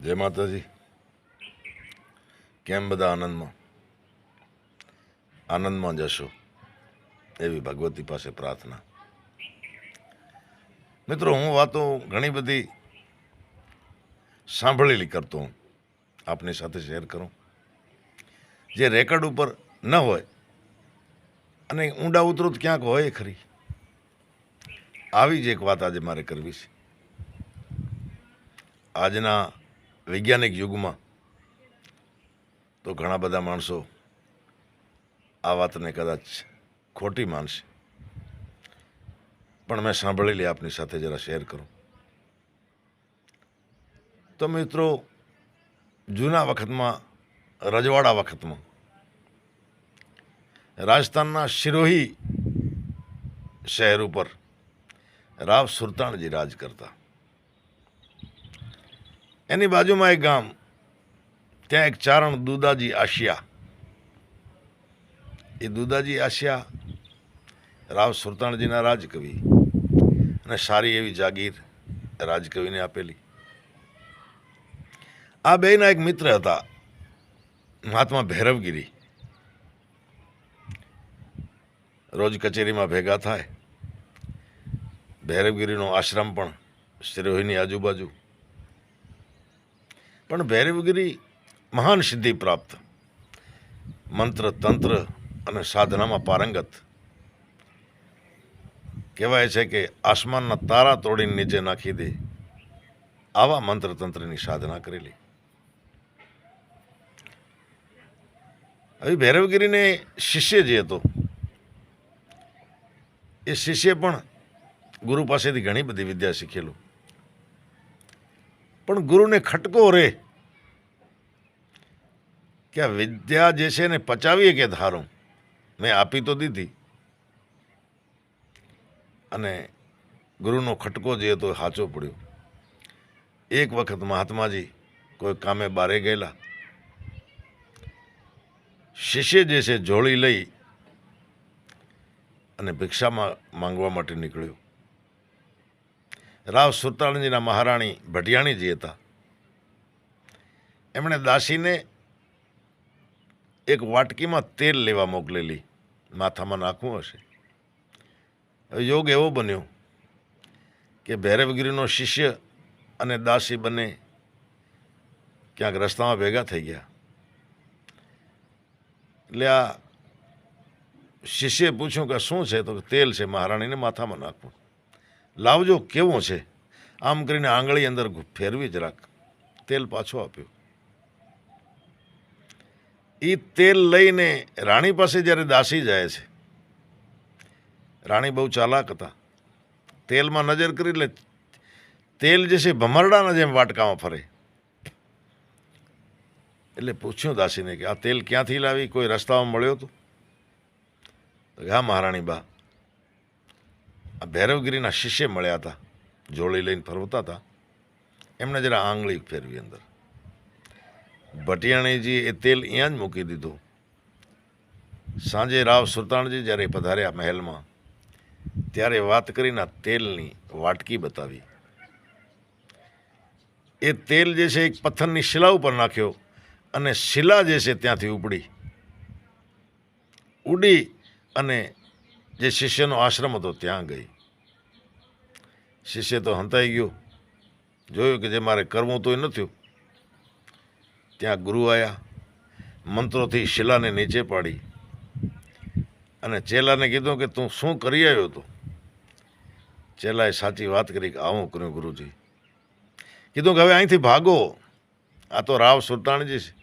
જય માતાજી. કેમ બધા આનંદમાં? આનંદમાં જશો એવી ભગવતી પાસે પ્રાર્થના. મિત્રો, હું વાતો ઘણી બધી સાંભળેલી કરતો હું. આપની સાથે શેર કરું. જે રેકર્ડ ઉપર ન હોય અને ઊંડા ઉતરો ક્યાંક હોય ખરી. આવી જ એક વાત આજે મારે કરવી છે. આજના વૈજ્ઞાનિક યુગમાં તો ઘણા બધા માણસો આ વાતને કદાચ ખોટી માનશે. પણ મેં સાંભળેલી આપની સાથે જરા શેર કરું. તો મિત્રો, જૂના વખતમાં, રજવાડા વખતમાં, રાજસ્થાનના શિરોહી શહેર ઉપર રાવ સુલતાનજી રાજ કરતા. એની બાજુમાં એક ગામ. ત્યાં એક ચારણ દુદાજી આશિયા. એ દુદાજી આશિયા રાવ સુલતાનજીના રાજકવિ અને સારી એવી જાગીર રાજકવિને આપેલી. આ બેના એક મિત્ર હતા, મહાત્મા ભૈરવગીરી. રોજ કચેરીમાં ભેગા થાય. ભૈરવગીરીનો આશ્રમ પણ શ્રીરોહીની આજુબાજુ. પણ ભૈરવગીરી મહાન સિદ્ધિ પ્રાપ્ત. મંત્ર, તંત્ર અને સાધનામાં પારંગત. કહેવાય છે કે આસમાનના તારા તોડીને નીચે નાખી દે. આવા મંત્ર, તંત્રની સાધના કરેલી. હવે ભૈરવગીરીને શિષ્ય જે હતો, એ શિષ્ય પણ ગુરુ પાસેથી ઘણી બધી વિદ્યા શીખેલું. પણ ગુરુને ખટકો રે. કે વિદ્યા જે છે ને પચાવીએ કે ધારું? મેં આપી તો દીધી. અને ગુરુનો ખટકો જે હતો સાચો પડ્યો. એક વખત મહાત્માજી કોઈ કામે બારે ગયેલા. શિષ્ય જે છે જોડી લઈ અને ભિક્ષામાં માંગવા માટે નીકળ્યો. રાવ સુલતાનજીના મહારાણી ભટિયાણીજી હતા. એમણે દાસીને એક વાટકીમાં તેલ લેવા મોકલેલી. માથામાં નાખવું હશે. યોગ એવો બન્યો કે ભૈરવગીરીનો શિષ્ય અને દાસી બંને ક્યાંક રસ્તામાં ભેગા થઈ ગયા. એટલે આ શિષ્યે પૂછ્યું કે શું છે? તો તેલ છે. મહારાણીને માથામાં નાખવું. લાવજો, કેવો છે? આમ કરીને આંગળી અંદર ફેરવી જરાક તેલ પાછો આપ્યો. એ તેલ લઈને રાણી પાસે જ્યારે દાસી જાય છે, રાણી બહુ ચાલાક હતા. તેલમાં નજર કરી એટલે તેલ જે છે ભમરડાના જેમ વાટકામાં ફરે. એટલે પૂછ્યું દાસીને કે આ તેલ ક્યાંથી લાવી? કોઈ રસ્તામાં મળ્યો તો? હા મહારાણી બા ભૈરવગીરીના શિષ્ય મળ્યા હતા. જોડી લઈને ફરવતા હતા. એમણે જરા આંગળી ફેરવી અંદર. ભટિયાણીજી એ તેલ અહીંયા જ મૂકી દીધું. સાંજે રાવ સુલતાનજી જ્યારે પધાર્યા મહેલમાં, ત્યારે વાત કરીને તેલની વાટકી બતાવી. એ તેલ જે છે એક પથ્થરની શિલા ઉપર નાખ્યો અને શિલા જે છે ત્યાંથી ઉપડી. ઉડી અને જે શિષ્યનો આશ્રમ હતો ત્યાં ગઈ. શિષ્ય તો હંતાઈ ગયો. જોયું કે જે મારે કરવું તો એ ન થયું. ત્યાં ગુરુ આવ્યા મંત્રોથી શિલાને નીચે પાડી અને ચેલાને કીધું કે તું શું કરી આવ્યો હતો? ચેલાએ સાચી વાત કરી કે આવું કર્યું ગુરુજી. કીધું કે હવે અહીંથી ભાગો. આ તો રાવ સુલતાનજી છે.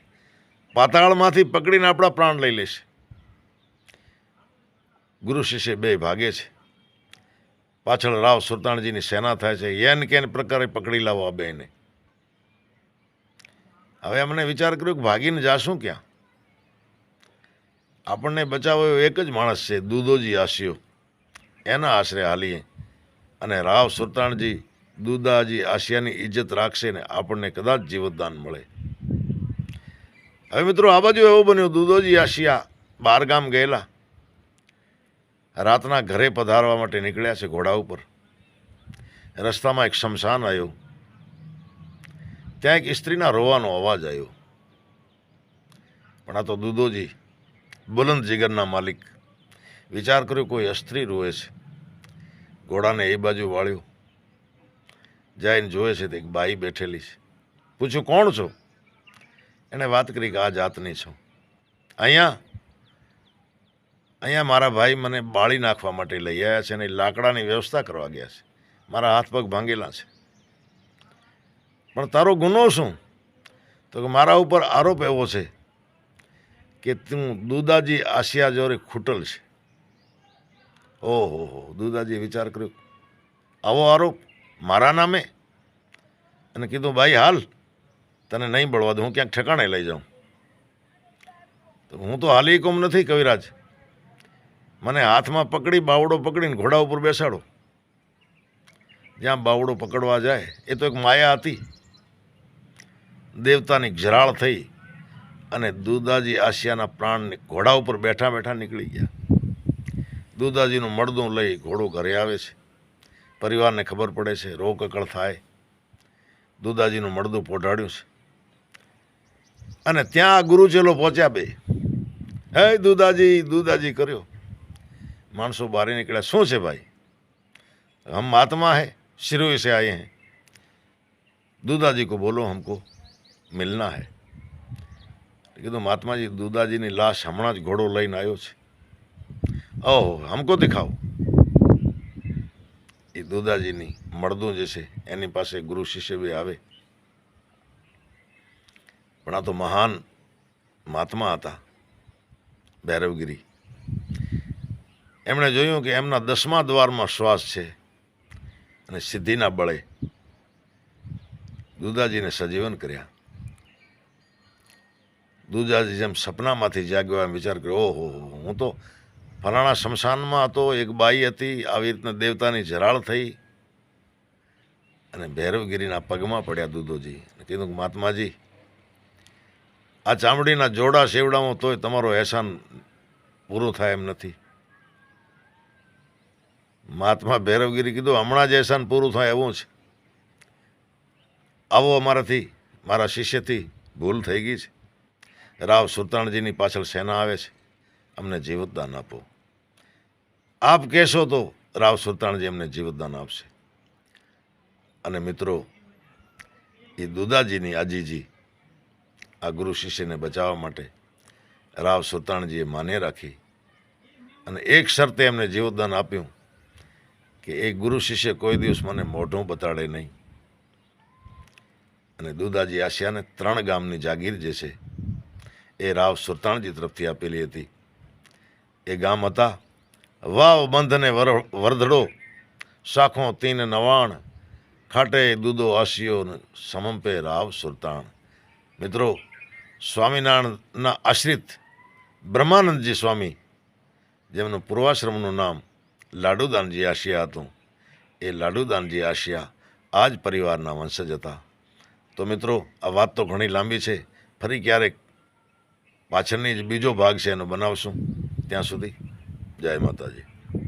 પાતાળમાંથી પકડીને આપણા પ્રાણ લઈ લેશે. ગુરુ શિષ્ય બે ભાગે છે. પાછળ રાવ સુલતાનજીની સેના થાય છે. એન કેન પ્રકારે પકડી લાવો આ બેને હવે અમને વિચાર કર્યો કે ભાગીને જાશું ક્યાં? આપણને બચાવો એવો એક જ માણસ છે, દૂધોજી આશિયો. એના આશરે હાલીએ. અને રાવ સુલતાનજી દુદાજી આશિયાની ઇજ્જત રાખશે ને આપણને કદાચ જીવતદાન મળે. હવે મિત્રો, આ બાજુ એવું બન્યું. દુદોજી આશિયા બહારગામ ગયેલા. રાતના ઘરે પધારવા માટે નીકળ્યા છે ઘોડા ઉપર. રસ્તામાં એક શમશાન આવ્યું. ત્યાં એક સ્ત્રીના રોવાનો અવાજ આવ્યો. પણ આ તો દુદોજી, બુલંદ જીગરના માલિક. વિચાર કર્યો કોઈ અસ્ત્રી રોવે છે. ઘોડાને એ બાજુ વાળ્યો. જઈને જોવે છે તો એક બાઈ બેઠેલી છે. પૂછ્યું, કોણ છો? એણે વાત કરી કે આ જાતની છું. અહીંયા અહીંયા મારા ભાઈ મને બાળી નાખવા માટે લઈ આવ્યા છે અને લાકડાની વ્યવસ્થા કરવા ગયા છે. મારા હાથ પગ ભાંગેલા છે. પણ તારો ગુનો શું? તો કે મારા ઉપર આરોપ એવો છે કે તું દુદાજી આશિયા જોરે ખૂટલ છે. ઓહો હો દુદાજીએ વિચાર કર્યો, આવો આરોપ મારા નામે? અને કીધું, ભાઈ, હાલ, તને નહીં બળવા દઉં, હું ક્યાંક ઠેકાણે લઈ જાઉં. તો હું તો હાલી કોમ નથી, કવિરાજ. મને હાથમાં પકડી, બાવડો પકડીને ઘોડા ઉપર બેસાડો. જ્યાં બાવડો પકડવા જાય, એ તો એક માયા હતી. દેવતાની જરાળ થઈ અને દુદાજી આશિયાના પ્રાણને ઘોડા ઉપર બેઠા બેઠા નીકળી ગયા. દુદાજીનું મળદું લઈ ઘોડો ઘરે આવે છે. પરિવારને ખબર પડે છે, રોકકળ થાય. દુદાજીનું મળદું પોઢાડ્યું છે. અને ત્યાં ગુરુચેલો પહોંચ્યા બે. હે દુદાજી દુદાજી કર્યો. માણસો બહાર નીકળ્યા શું છે ભાઈ हम महात्मा है शिरोई से आए हैं दूदाजी को बोलो हमको मिलना है કીધું મહાત્માજી દુદાજીની લાશ હમણાં જ ઘોડો લઈને આવ્યો છે ઓહો હમકો દેખાવો એ દુદાજીની મળદું જે છે એની પાસે ગુરુ શિષ્ય બી આવે પણ આ તો મહાન મહાત્મા હતા ભૈરવગીરી એમણે જોયું કે એમના દસમા દ્વારમાં શ્વાસ છે અને સિદ્ધિના બળે દુદાજીને સજીવન કર્યા. દુદાજી જેમ સપનામાંથી જાગ્યો, એમ વિચાર કર્યો, ઓહો, હું તો ફલાણા શમશાનમાં હતો, એક બાઈ હતી, આવી રીતના દેવતાની જરાળ થઈ. અને ભૈરવગીરીના પગમાં પડ્યા અને કીધું કે, મહાત્માજી, આ ચામડીના જોડા સેવડામાં તોય તમારો એહસાન પૂરું થાય એમ નથી. મહાત્મા ભૈરવગીરી કીધું, હમણાં જ એહસાન પૂરું થાય એવું છે. આવો અમારાથી, મારા શિષ્યથી ભૂલ થઈ ગઈ છે. રાવ સુલતાનજીની પાછળ સેના આવે છે. અમને જીવતદાન આપો. આપ કહેશો તો રાવ સુલતાનજી અમને જીવતદાન આપશે. અને મિત્રો એ દુદાજીની આજીજી, આ ગુરુ શિષ્યને બચાવવા માટે રાવ સુલતાનજીએ માન્ય રાખી અને એક શરતે એમને જીવતદાન આપ્યું. કે એ ગુરુ શિષ્ય કોઈ દિવસ મને મોઢું બતાડે નહીં. અને દુદાજી આશિયાને ત્રણ ગામની જાગીર જે છે, એ રાવ સુલતાનજી તરફથી આપેલી હતી. એ ગામ હતા વાવ બંધને વર, વરધડો, શાખો, તીન, નવાણ, ખાટે દૂધો આશિયો સમંપે રાવ સુલતાન મિત્રો, સ્વામિનારાયણના આશ્રિત બ્રહ્માનંદજી સ્વામી, જેમનું પૂર્વાશ્રમનું નામ લાડુદાનજી આશિયા હતું, એ લાડુદાનજી આશિયા આ જ પરિવારના વંશજ હતા. તો મિત્રો, આ વાત તો ઘણી લાંબી છે. ફરી ક્યારેક પાછળની જ બીજો ભાગ છે, એનો બનાવશું. ત્યાં સુધી જય માતાજી.